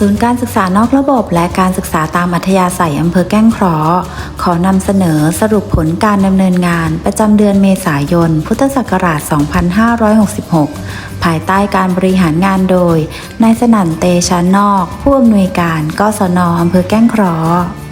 ศูนย์การศึกษานอกระบบและการศึกษาตามอัธยาศัยอำเภอแก้งเคราะห์ขอนำเสนอสรุปผลการดำเนินงาน ประจำเดือนเมษายน พุทธศักราช 2566 ภายใต้การบริหารงานโดยนายสนั่นเตชะนอก ผู้อำนวยการกศนอำเภอแก้งเคราะห์